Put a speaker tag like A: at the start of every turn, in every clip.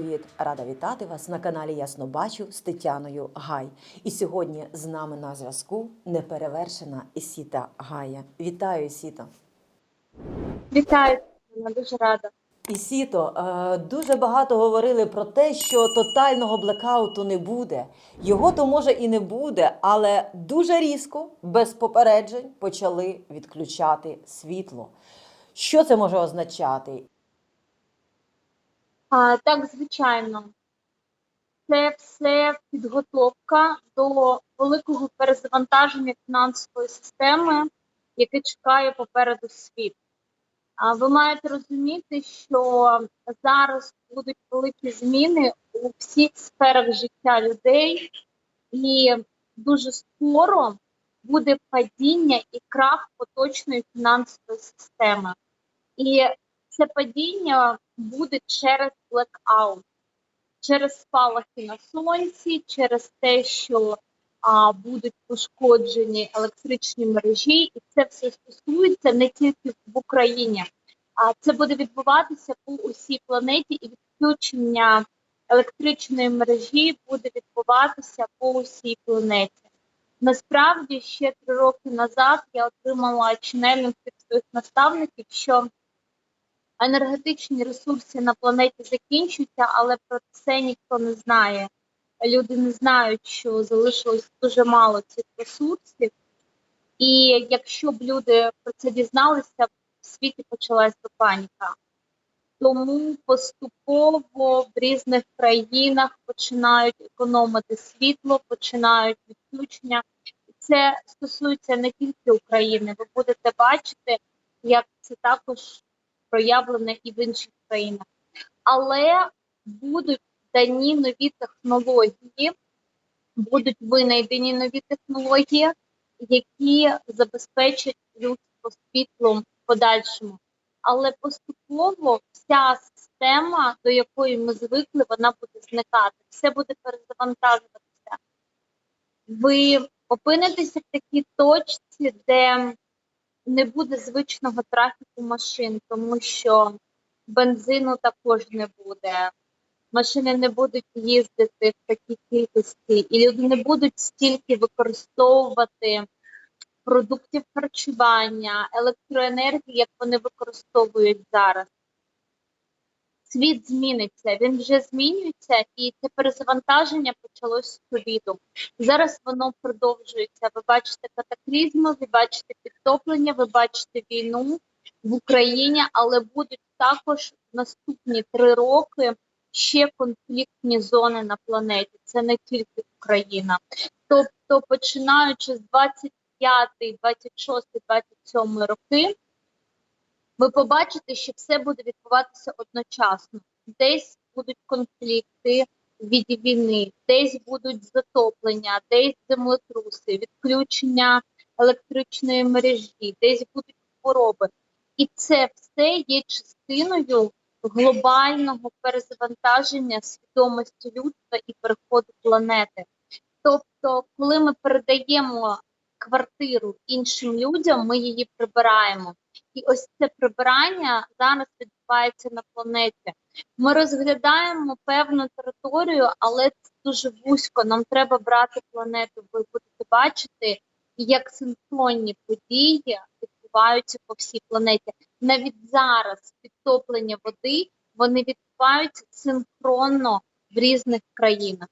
A: привіт! Рада вітати вас на каналі Ясно Бачу з Тетяною Гай. І сьогодні з нами на зв'язку неперевершена Ісіта Гая. Вітаю, Ісіто!
B: Вітаю, Тетяна, дуже рада.
A: Ісіто, е, дуже багато говорили про те, що тотального блекауту не буде. Його то може і не буде, але дуже різко, без попереджень, почали відключати світло. Що це може означати?
B: А, так, звичайно, це все підготовка до великого перезавантаження фінансової системи, яке чекає попереду світ. А ви маєте розуміти, що зараз будуть великі зміни у всіх сферах життя людей, і дуже скоро буде падіння і крах поточної фінансової системи. І це падіння буде через блекаут, через спалахи на сонці, через те, що а, будуть пошкоджені електричні мережі, і це все стосується не тільки в Україні, а це буде відбуватися по усій планеті, і відключення електричної мережі буде відбуватися по усій планеті. Насправді, ще три роки назад я отримала ченельних від своїх наставників, що енергетичні ресурси на планеті закінчуються, але про це ніхто не знає. Люди не знають, що залишилось дуже мало цих ресурсів, і якщо б люди про це дізналися, в світі почалася паніка. Тому поступово в різних країнах починають економити світло, починають відключення. Це стосується не тільки України. Ви будете бачити, як це також проявлене і в інших країнах. Але будуть дані нові технології, будуть винайдені нові технології, які забезпечать людство світлом в подальшому. Але поступово вся система, до якої ми звикли, вона буде зникати. Все буде перезавантажуватися. Ви опинитеся в такій точці, де не буде звичного трафіку машин, тому що бензину також не буде. Машини не будуть їздити в такій кількості, і люди не будуть стільки використовувати продуктів харчування, електроенергії, як вони використовують зараз. Світ зміниться, він вже змінюється, і це перезавантаження почалось з ковіду. Зараз воно продовжується. Ви бачите катаклізми, ви бачите підтоплення, ви бачите війну в Україні, але будуть також наступні три роки ще конфліктні зони на планеті. Це не тільки Україна. Тобто, починаючи з 25, 26, 27 роки, ви побачите, що все буде відбуватися одночасно. Десь будуть конфлікти від війни, десь будуть затоплення, десь землетруси, відключення електричної мережі, десь будуть хвороби. І це все є частиною глобального перезавантаження свідомості людства і переходу планети. Тобто, коли ми передаємо квартиру іншим людям, ми її прибираємо. І ось це прибирання зараз відбувається на планеті. Ми розглядаємо певну територію, але це дуже вузько. Нам треба брати планету. Ви будете бачити, як синхронні події відбуваються по всій планеті. Навіть зараз підтоплення води вони відбуваються синхронно в різних країнах.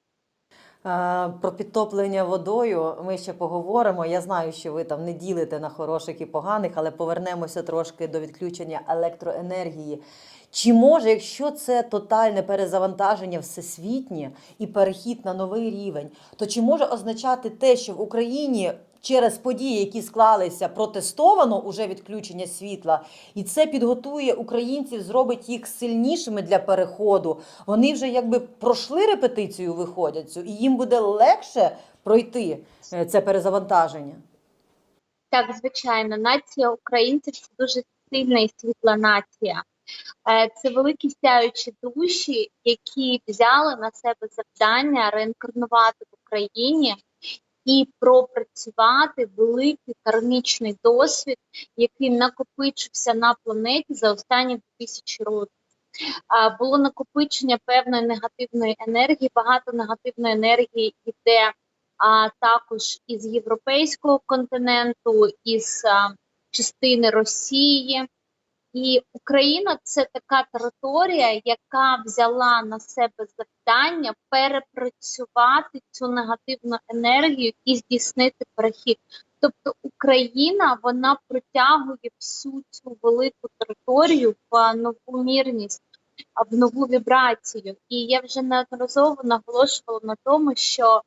A: Е, Про підтоплення водою ми ще поговоримо. Я знаю, що ви там не ділите на хороших і поганих, але повернемося трошки до відключення електроенергії. Чи може, якщо це тотальне перезавантаження всесвітнє і перехід на новий рівень, то чи може означати те, що в Україні через події, які склалися, протестовано уже відключення світла, і це підготує українців, зробить їх сильнішими для переходу. Вони вже якби пройшли репетицію, виходять цю, і їм буде легше пройти е, це перезавантаження.
B: Так, звичайно, нація українців це дуже сильна і світла нація. Е, Це великі сяючі душі, які взяли на себе завдання реінкарнувати в Україні і пропрацювати великий кармічний досвід, який накопичився на планеті за останні тисячі років. було накопичення певної негативної енергії. Багато негативної енергії йде а, також із європейського континенту, із а, частини Росії. І Україна це така територія, яка взяла на себе завдання перепрацювати цю негативну енергію і здійснити перехід. Тобто Україна вона протягує всю цю велику територію в нову мірність, в нову вібрацію. І я вже неодноразово наголошувала на тому, що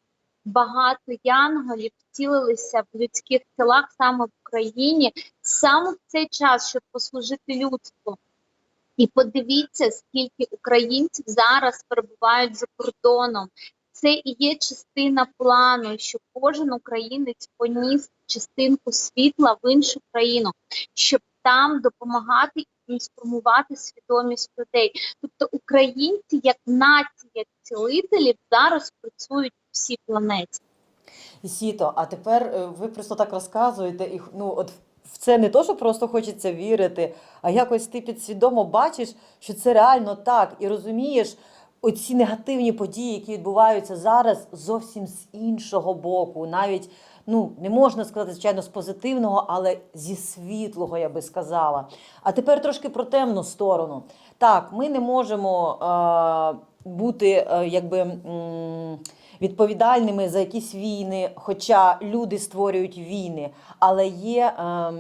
B: багато янголів втілилися в людських тілах саме в Україні, саме в цей час, щоб послужити людству. І подивіться, скільки українців зараз перебувають за кордоном. Це і є частина плану, що кожен українець поніс частинку світла в іншу країну, щоб там допомагати і трансформувати свідомість людей. Тобто українці, як нація цілителів, зараз працюють всій планеті.
A: Сіто, а тепер е, ви просто так розказуєте, і ну от в це не то, що просто хочеться вірити, а якось ти підсвідомо бачиш, що це реально так, і розумієш оці негативні події, які відбуваються зараз, зовсім з іншого боку, навіть. Ну, не можна сказати, звичайно, з позитивного, але зі світлого, я би сказала. А тепер трошки про темну сторону. Так, ми не можемо е, бути е, якби. М- відповідальними за якісь війни, хоча люди створюють війни, але є ем,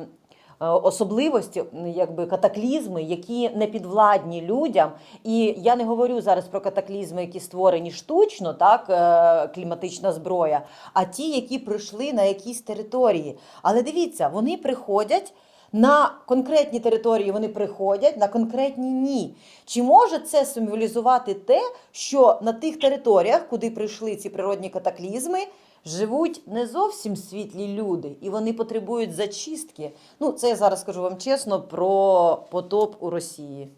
A: е, особливості, якби катаклізми, які не підвладні людям. І я не говорю зараз про катаклізми, які створені штучно, так е, кліматична зброя, а ті, які прийшли на якісь території. Але дивіться, вони приходять. На конкретні території вони приходять, на конкретні ні. Чи може це символізувати те, що на тих територіях, куди прийшли ці природні катаклізми, живуть не зовсім світлі люди, і вони потребують зачистки? Ну, це я зараз скажу вам чесно про потоп у Росії.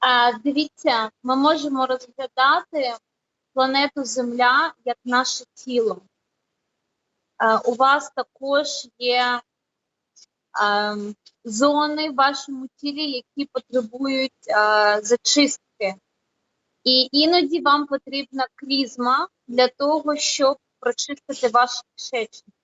B: А, дивіться, ми можемо розглядати планету Земля як наше тіло. У вас також є зони в вашому тілі, які потребують зачистки. І іноді вам потрібна клізма для того, щоб прочистити ваш кишечник.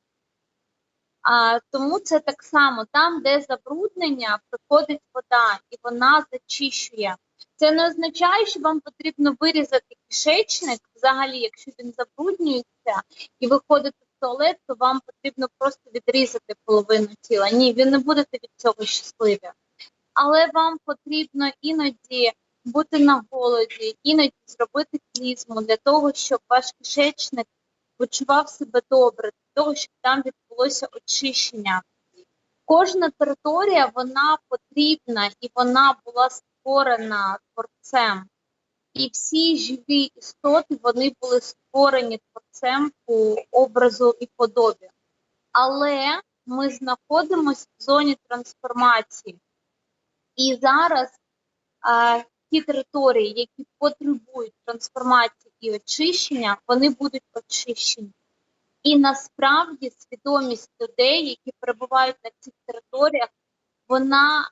B: А, тому це так само там, де забруднення, приходить вода, і вона зачищує. Це не означає, що вам потрібно вирізати кишечник, взагалі, якщо він забруднюється, і ви ходите в туалет, то вам потрібно просто відрізати половину тіла. Ні, ви не будете від цього щасливі. Але вам потрібно іноді бути на голоді, іноді зробити клізму для того, щоб ваш кишечник почував себе добре, для того, щоб там відбулося очищення. Кожна територія вона потрібна і вона була створена творцем. І всі живі істоти вони були створені творцем по образу і подобі. Але ми знаходимося в зоні трансформації. І зараз а, ті території, які потребують трансформації і очищення, вони будуть очищені. І насправді свідомість людей, які перебувають на цих територіях, вона,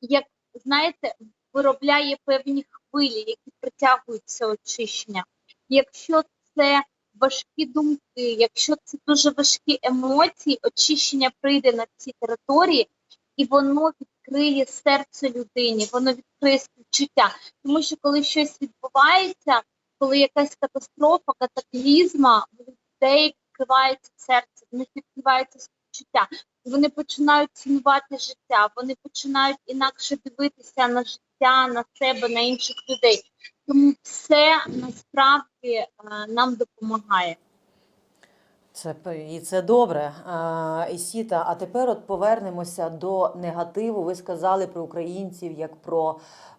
B: як знаєте, виробляє певні хвилі, які притягують це очищення. Якщо це важкі думки, якщо це дуже важкі емоції, очищення прийде на ці території, і воно відкриє серце людині, воно відкриє співчуття. Тому що коли щось відбувається, коли якась катастрофа, катаклізма, в людей відкривається серце, в них відкривається співчуття. Вони починають цінувати життя, вони починають інакше дивитися на життя, на себе, на інших людей. Тому все насправді е, нам допомагає.
A: Це і це добре, а, Ісіта. А тепер от повернемося до негативу. Ви сказали про українців як про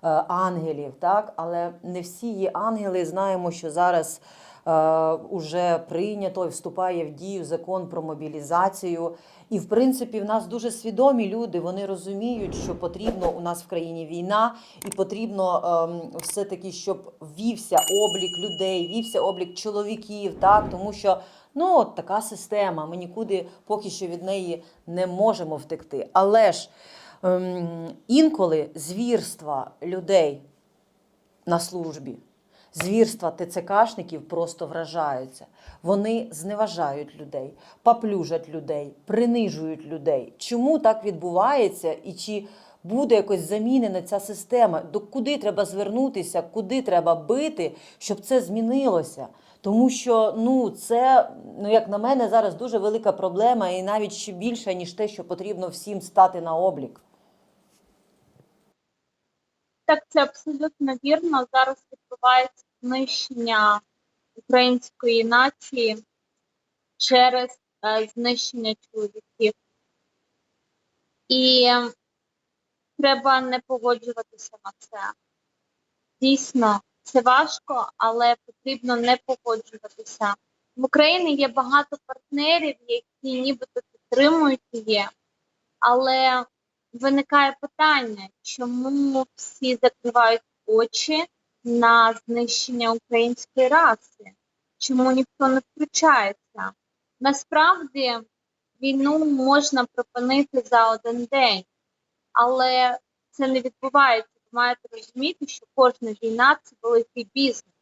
A: е, ангелів, так? Але не всі є ангели. Знаємо, що зараз е, уже прийнято і вступає в дію закон про мобілізацію. І в принципі, в нас дуже свідомі люди. Вони розуміють, що потрібно у нас в країні війна, і потрібно ем, все-таки, щоб вівся облік людей, вівся облік чоловіків, так тому що ну от така система. Ми нікуди поки що від неї не можемо втекти. Але ж Ем, інколи звірства людей на службі, звірства ТЦКшників просто вражаються. Вони зневажають людей, поплюжать людей, принижують людей. Чому так відбувається і чи буде якось замінена ця система? До куди треба звернутися, куди треба бити, щоб це змінилося? Тому що ну це, ну як на мене, зараз дуже велика проблема, і навіть ще більша, ніж те, що потрібно всім стати на облік.
B: Так, це абсолютно вірно. Зараз відбувається знищення української нації через е, знищення чоловіків. І треба не погоджуватися на це. Дійсно, це важко, але потрібно не погоджуватися. В Україні є багато партнерів, які нібито підтримують її, але виникає питання, чому всі закривають очі на знищення української раси? Чому ніхто не включається? Насправді війну можна припинити за один день, але це не відбувається. Ви маєте розуміти, що кожна війна це великий бізнес.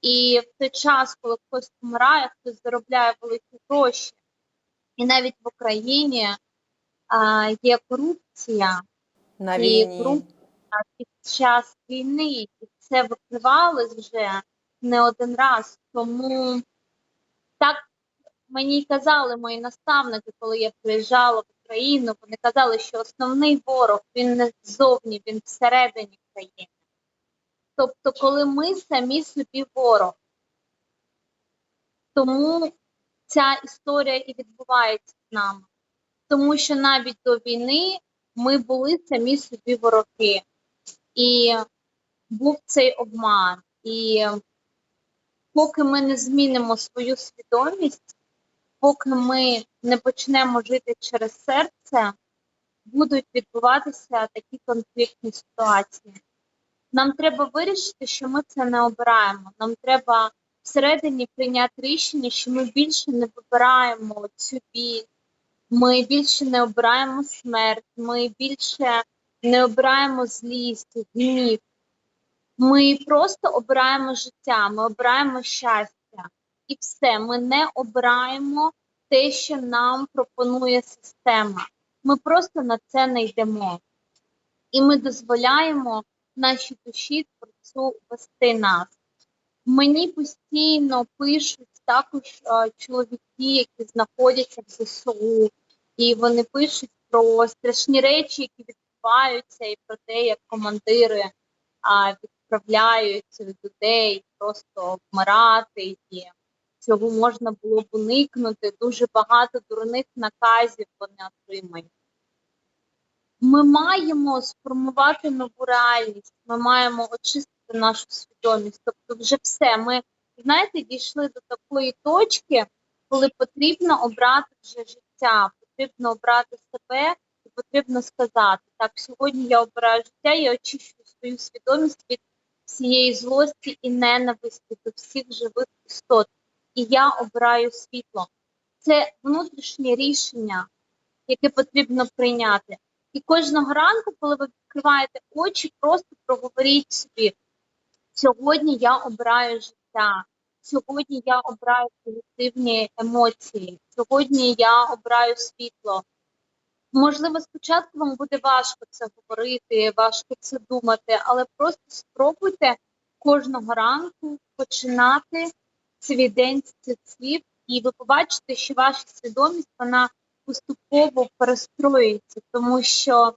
B: І в той час, коли хтось помирає, хтось заробляє великі гроші. І навіть в Україні а, є корупція
A: На
B: і корупція під час війни, і це викривалось вже не один раз. Тому так мені казали мої наставники, коли я приїжджала в Україну, вони казали, що основний ворог він не ззовні, він всередині країни. Тобто, коли ми самі собі ворог. Тому ця історія і відбувається з нами. Тому що навіть до війни ми були самі собі вороги. І був цей обман. І поки ми не змінимо свою свідомість, поки ми не почнемо жити через серце, будуть відбуватися такі конфліктні ситуації. Нам треба вирішити, що ми це не обираємо. Нам треба всередині прийняти рішення, що ми більше не вибираємо цю біль, ми більше не обираємо смерть, ми більше не обираємо злість, гнів. Ми просто обираємо життя, ми обираємо щастя. І все, ми не обираємо те, що нам пропонує система. Ми просто на це не йдемо. І ми дозволяємо нашій душі творцю вести нас. Мені постійно пишуть також е, чоловіки, які знаходяться в ЗСУ, і вони пишуть про страшні речі, які відбуваються, і про те, як командири а, відправляють людей просто вмирати, і цього можна було б уникнути. Дуже багато дурних наказів вони отримають. Ми маємо сформувати нову реальність, ми маємо очистити нашу свідомість. Тобто, вже все. Ми знаєте, дійшли до такої точки, коли потрібно обрати вже життя, потрібно обрати себе потрібно сказати: так, сьогодні я обираю життя, я очищую свою свідомість від всієї злості і ненависті до всіх живих істот. І я обираю світло. Це внутрішнє рішення, яке потрібно прийняти. І кожного ранку, коли ви відкриваєте очі, просто проговоріть собі: сьогодні я обираю життя, сьогодні я обираю позитивні емоції, сьогодні я обираю світло. Можливо, спочатку вам буде важко це говорити, важко це думати, але просто спробуйте кожного ранку починати свій день з цих слів, і ви побачите, що ваша свідомість вона поступово перестроюється, тому що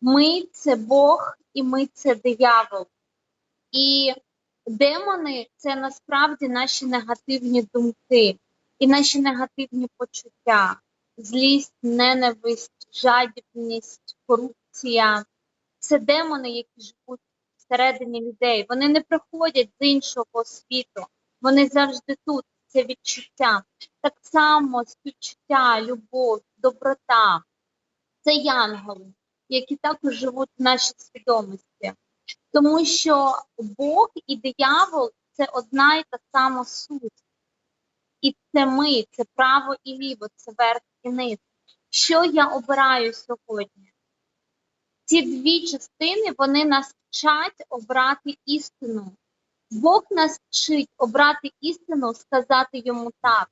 B: ми це Бог і ми це диявол. І демони це насправді наші негативні думки і наші негативні почуття, злість, ненависть, жадібність, корупція. Це демони, які живуть всередині людей. Вони не приходять з іншого світу, вони завжди тут. Це відчуття. Так само співчуття, любов, доброта. Це янголи, які також живуть в нашій свідомості. Тому що Бог і диявол це одна і та сама суть. І це ми, це право і ліво, це верх низ. Що я обираю сьогодні? Ці дві частини вони нас вчать обрати істину. Бог нас вчить обрати істину, сказати йому так.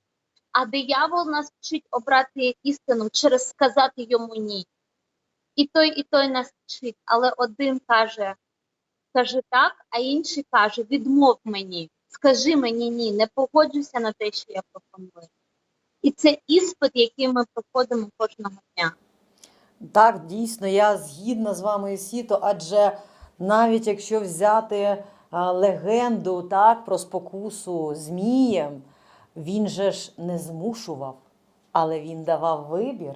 B: А диявол нас вчить обрати істину через сказати йому ні. І той, і той нас вчить, але один каже, скажи так, а інший каже, відмов мені, скажи мені ні, не погоджуся на те, що я пропоную. І це іспит, який ми проходимо кожного дня.
A: Так, дійсно, я згідна з вами, Сіто, адже навіть якщо взяти а, легенду так, про спокусу Змієм, він же ж не змушував, але він давав вибір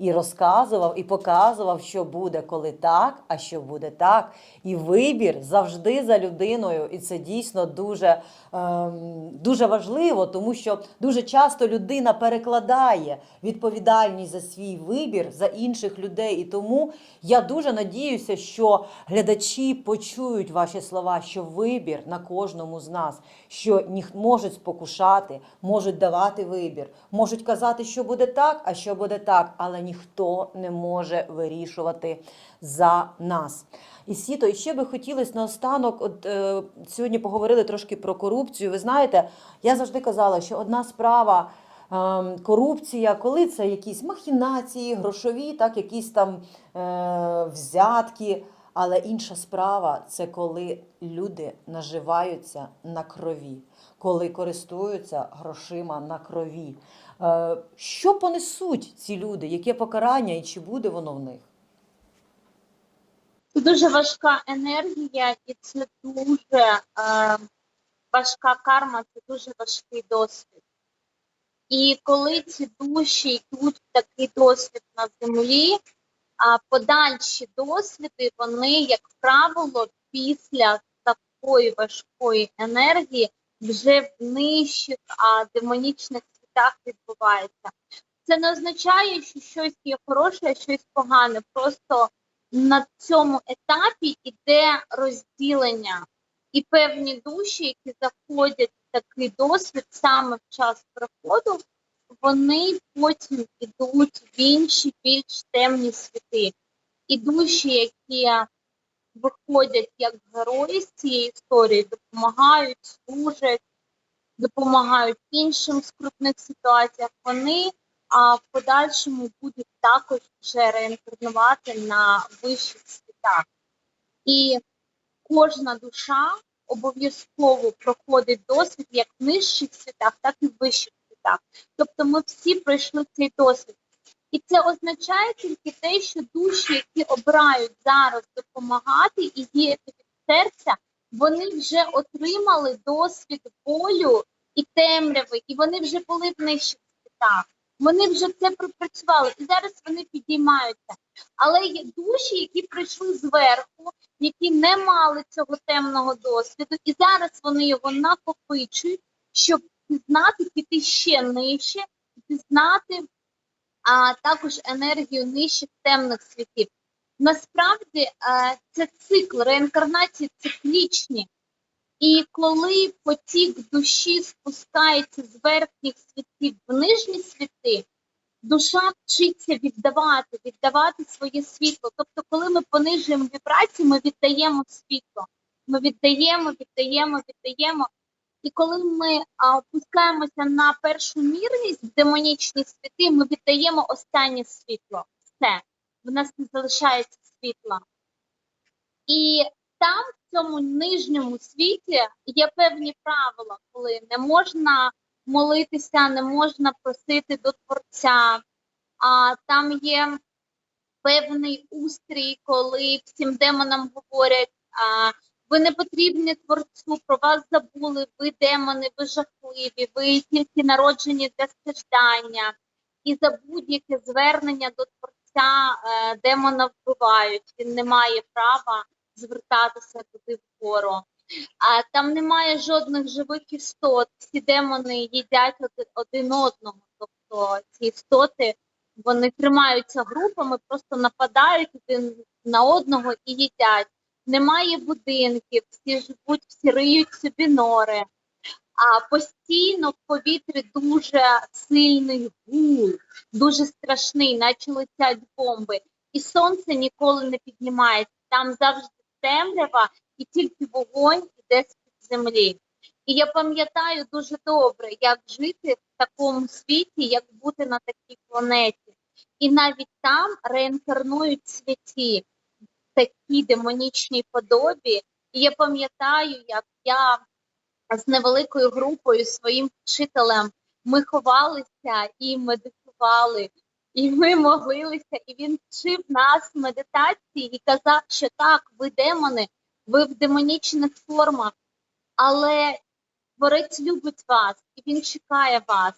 A: і розказував, і показував, що буде, коли так, а що буде так. І вибір завжди за людиною. І це дійсно дуже, ем, дуже важливо, тому що дуже часто людина перекладає відповідальність за свій вибір за інших людей. І тому я дуже надіюся, що глядачі почують ваші слова, що вибір на кожному з нас, що ніх можуть спокушати, можуть давати вибір, можуть казати, що буде так, а що буде так, але ніхто не може вирішувати за нас. І Сіто, і ще би хотілося наостанок, от е, сьогодні поговорили трошки про корупцію. Ви знаєте, я завжди казала, що одна справа ем, корупція, коли це якісь махінації, грошові, так, якісь там е, взятки. Але інша справа це коли люди наживаються на крові, коли користуються грошима на крові. Е, що понесуть ці люди? Яке покарання і чи буде воно в них?
B: Це дуже важка енергія, і це дуже е, важка карма, це дуже важкий досвід. І коли ці душі йдуть в такий досвід на землі, а подальші досвіди, вони, як правило, після такої важкої енергії вже в нижчих а, демонічних світах відбуваються. Це не означає, що щось є хороше, а щось погане. Просто на цьому етапі йде розділення, і певні душі, які заходять в такий досвід саме в час приходу, вони потім ідуть в інші більш темні світи. І душі, які виходять як герої з цієї історії, допомагають, служать, допомагають іншим в скрутних ситуаціях, вони а в подальшому будуть також вже реінкарнувати на вищих світах. І кожна душа обов'язково проходить досвід як в нижчих світах, так і в вищих світах. Тобто ми всі пройшли цей досвід. І це означає тільки те, що душі, які обирають зараз допомагати і діяти від серця, вони вже отримали досвід болю і темряви, і вони вже були в нижчих світах. Вони вже це пропрацювали, і зараз вони підіймаються. Але є душі, які прийшли зверху, які не мали цього темного досвіду, і зараз вони його накопичують, щоб пізнати, піти ще нижче, пізнати а також енергію нижчих темних світів. Насправді е, це цикл реінкарнації циклічні. І коли потік душі спускається з верхніх світів в нижні світи, душа вчиться віддавати, віддавати своє світло. Тобто, коли ми понижуємо вібрації, ми віддаємо світло. Ми віддаємо, віддаємо, віддаємо. І коли ми а, опускаємося на першу мірність в демонічні світи, ми віддаємо останнє світло. Все, в нас не залишається світла. І там, в цьому нижньому світі, є певні правила, коли не можна молитися, не можна просити до Творця. А там є певний устрій, коли всім демонам говорять. А, ви не потрібні творцю, про вас забули, ви демони, ви жахливі, ви тільки народжені для страждання. І за будь-яке звернення до творця е, демона вбивають. Він не має права звертатися туди вгору. А там немає жодних живих істот. Всі демони їдять один одного. Тобто ці істоти вони тримаються групами, просто нападають один на одного і їдять немає будинків, всі живуть, всі риють собі нори, а постійно в повітрі дуже сильний гул, дуже страшний, наче летять бомби. і сонце ніколи не піднімається. Там завжди темрява, і тільки вогонь іде з-під землі. І я пам'ятаю дуже добре, як жити в такому світі, як бути на такій планеті. І навіть там реінкарнують святі в такій демонічній подобі. І я пам'ятаю, як я з невеликою групою своїм вчителем ми ховалися і медитували, і ми молилися, і він вчив нас медитації і казав, що так, ви демони, ви в демонічних формах, але Творець любить вас, і він чекає вас,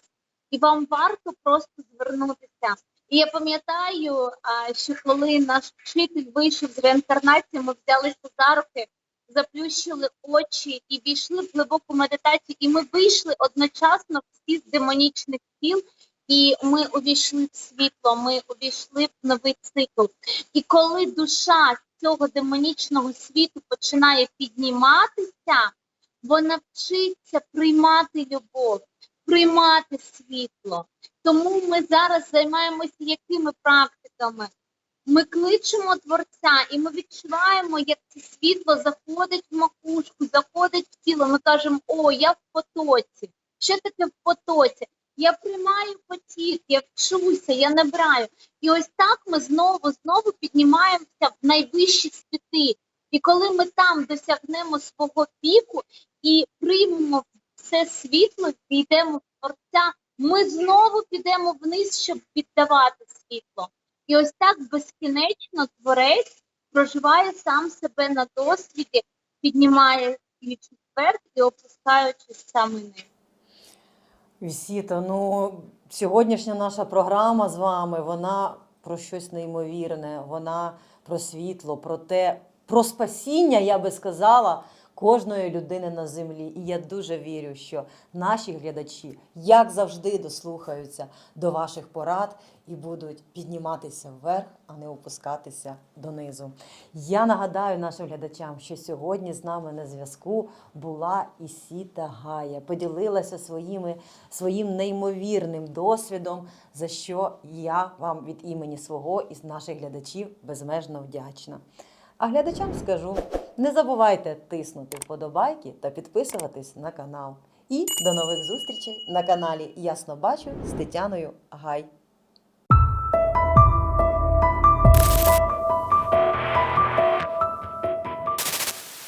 B: і вам варто просто звернутися. І я пам'ятаю, що коли наш вчитель вийшов з реінкарнації, ми взялися за руки, заплющили очі і війшли в глибоку медитацію. І ми вийшли одночасно всі з демонічних тіл, і ми увійшли в світло, ми увійшли в новий цикл. І коли душа з цього демонічного світу починає підніматися, вона вчиться приймати любов, приймати світло. Тому ми зараз займаємося якими практиками? Ми кличемо творця, і ми відчуваємо, як це світло заходить в макушку, заходить в тіло. Ми кажемо, о, я в потоці. Що таке в потоці? Я приймаю потік, я вчуся, я набираю. І ось так ми знову знову піднімаємося в найвищі світи. І коли ми там досягнемо свого піку і приймемо все світло, війдемо в творця, ми знову підемо вниз, щоб віддавати світло. Ось так безкінечно творець проживає сам себе на досвіді, піднімає свічу вверх і опускаючись саме вниз.
A: Вісіто, ну сьогоднішня наша програма з вами, вона про щось неймовірне, вона про світло, про те, про спасіння, я би сказала, кожної людини на землі. І я дуже вірю, що наші глядачі, як завжди, дослухаються до ваших порад і будуть підніматися вверх, а не опускатися донизу. Я нагадаю нашим глядачам, що сьогодні з нами на зв'язку була Ісіта Гая, поділилася своїми, своїм неймовірним досвідом, за що я вам від імені свого і наших глядачів безмежно вдячна. А глядачам скажу: не забувайте тиснути вподобайки та підписуватись на канал. І до нових зустрічей на каналі Ясно Бачу з Тетяною Гай.